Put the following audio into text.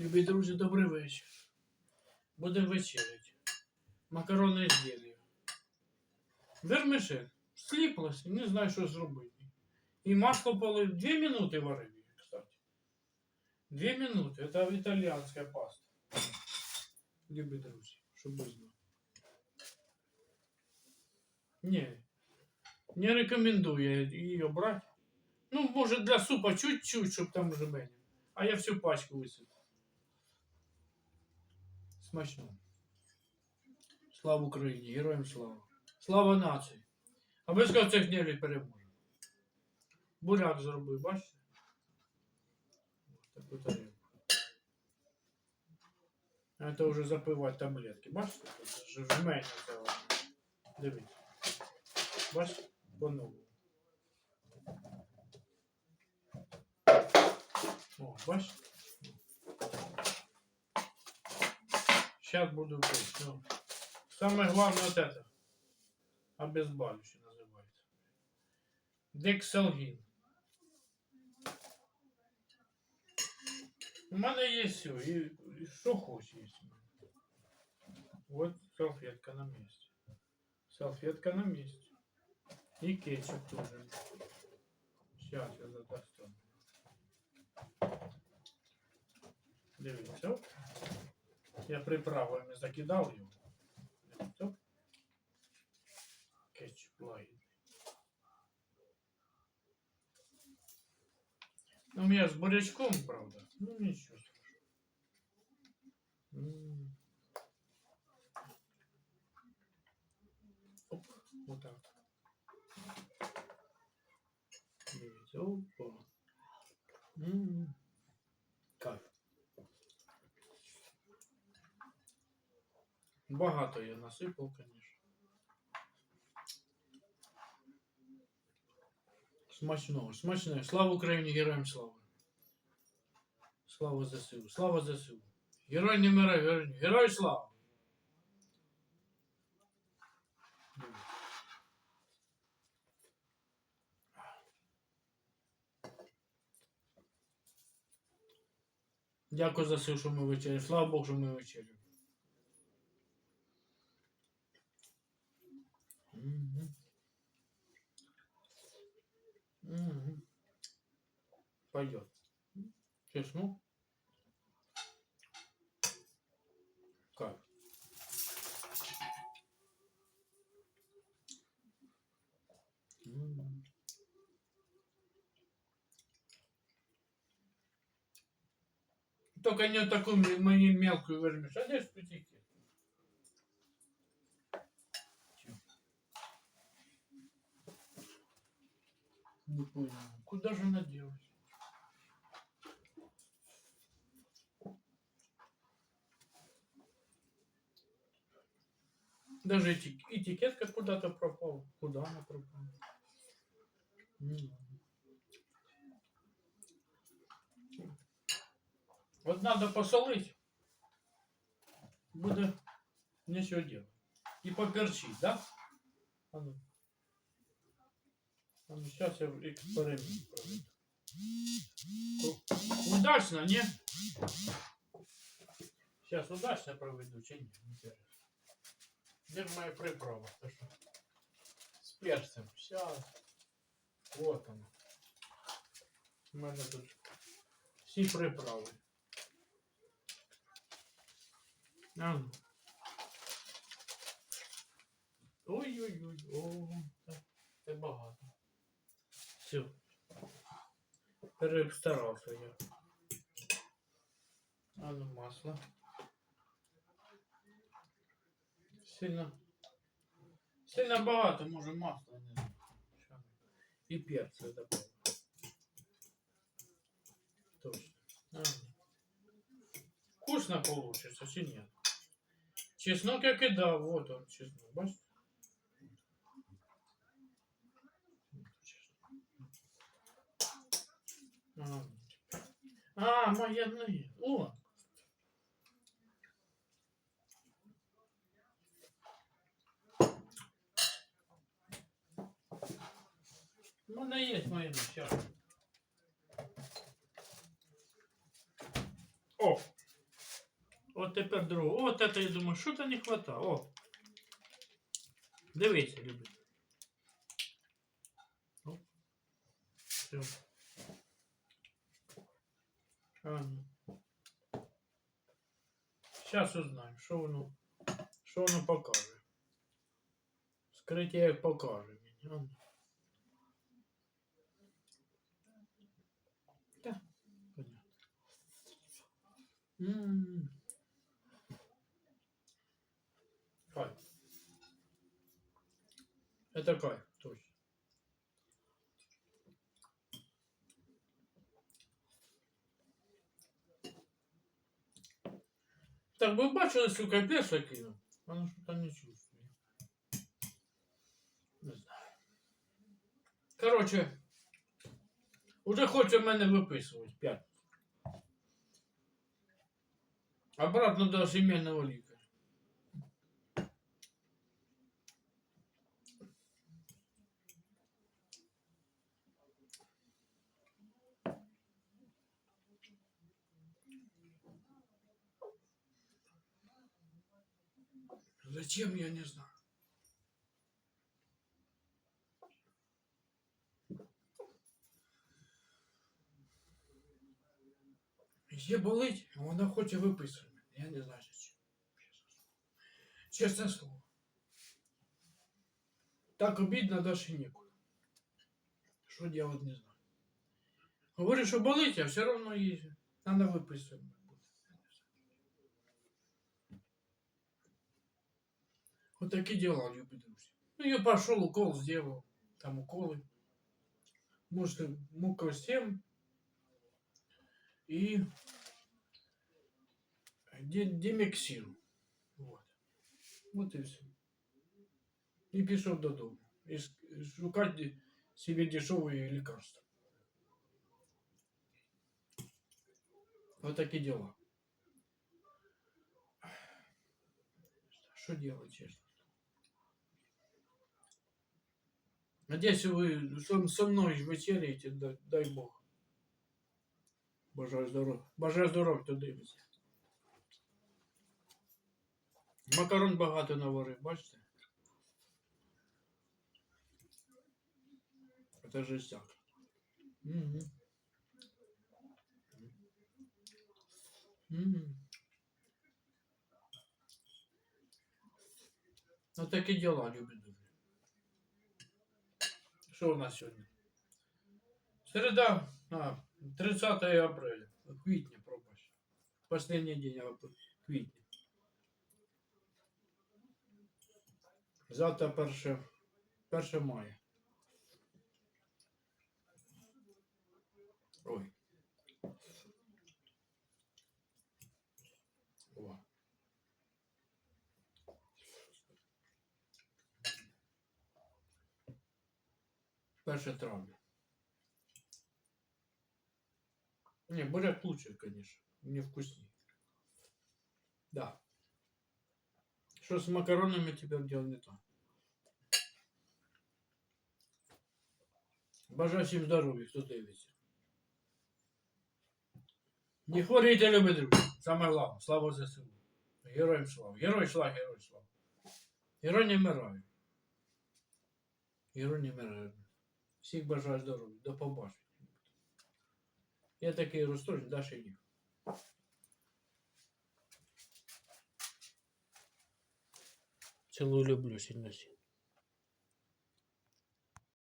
Любі друзі, добрий вечір. Будемо вечеряти. Макарони з зелью. Вермишель. Сліплося, не знаю, що зробити. І масло полив. Дві минути варив її, кстати. Дві минути. Це італіанська паста. Любі друзі, щоб ви знали. Ні. Не рекомендую її брати. Ну, може, для супа чуть-чуть, щоб там жменя. А я всю пачку висиплю. Смачно. Слава Україні, героям слава. Слава нації. Обов'язково цих днів переможе. Буряк зробив, бачите? Ось Таку тарілку. А це вже запивати таблетки. Бачите? Тут ж жменя це. Дивіться. Бачите? По-новому. О, бачите? Сейчас буду пить. Ну, самое главное вот это. Обезболивающее называется. Дексалгин. У мене є все. І, і що хочеш є. у мене. Вот салфетка на месте. Салфетка на месте. И кетчуп тоже. Сейчас я достану. Дивіться. оп. Я приправами закидав його. Дивіться, оп. Кетчуп лагідний. Ну, у меня с бурячком, правда. Ну, ничего страшного. М. Оп, вот так. Дивіться, опа. М. Кайф. Насипав, звісно. Смачного, смачного. Слава Україні, героям слава. Слава ЗСУ, слава ЗСУ. Герой не вмирай, герой, герой слава. Дякую за все, що ми вечеряли. Слава Богу, що ми вечеряли. Мгм. Мгм. Пойдет. Чеснок. Как? Только не такую мою мелкую вермишь, а здесь пятики. Не понял. Куда же она делась? Даже эти- этикетка куда-то пропала. Куда она пропала? Вот надо посолить. Буде нечего делать. И поперчить, да? А ну. А ну, сейчас я эксперимент проведу. Удачно, не? Сейчас удачно проведу, чи ні? Где же моя приправа? С перцем. Сейчас. Вот она. У мене тут всі приправи. А ну. Ой-ой-ой, о, це багато. Все. Перестарався я. А ну масло. Сильно. Сильно багато, може. Що не. І перцю добавив. Точно. А. Вкусно получится, чи нет? Чеснок я кидав, вот он чеснок, бачите? А, а майонез. О! У мене є майонез, сейчас. О! От тепер другого. От это я думаю, що то не хватає. О. Дивіться, любі. О. Все. Сейчас узнаємо, що воно, що воно покаже. Скриття як покаже мені. А ну. Так, понятно. Кайф. Это кайф, точно. Так, ви бачили, сука, пеша кинув? Воно що там не чувствує. Не знаю. Короче, уже хоче мене виписувати п'ять. Обратно до сімейного лікаря. Зачем, я не знаю. Є болить, а вона хоче виписувати. Я не знаю зачем. Чесне слово. Так обідно даже нікуди. Що делать, не знаю. Говорю, що болить, а все одно їй треба виписувати. Вот такие дела, любі друзі. Ну, я пошел, укол сделал. Там уколы. Может, мука 7. И демексил. Вот. Вот и все. И пішов додому. І с- шукати себе дешевые лекарства. Вот такие дела. Что делать, честно? Надеюсь, вы со, со мной вечеряете, дай, дай Бог. Бажаю здоров'я. Бажаю здоров'я, хто дивиться. Макарон багато наварив, бачите? Це жестяк. Угу. Угу. Ну такі діла, любі друзі. Що у нас сьогодні? Середа, а, 30 апреля. Квітня, пробач. Последний день квітня. Завтра перше, перше мая. Ой. 1 травня. Не, буряк лучше, конечно. Мне вкуснее. Да. Что с макаронами теперь делал не то? Бажаю всім здоров'я, хто дивиться. Не хворите любі друзі. Самое главное, Слава ЗСУ. Героям слава. Герой слава, герой слава. Герой не вмирає. Герой не вмирає. Всіх бажаю здоров'я. До побачення. Я такий розстройний, Даша ні. Цілую люблю сильно.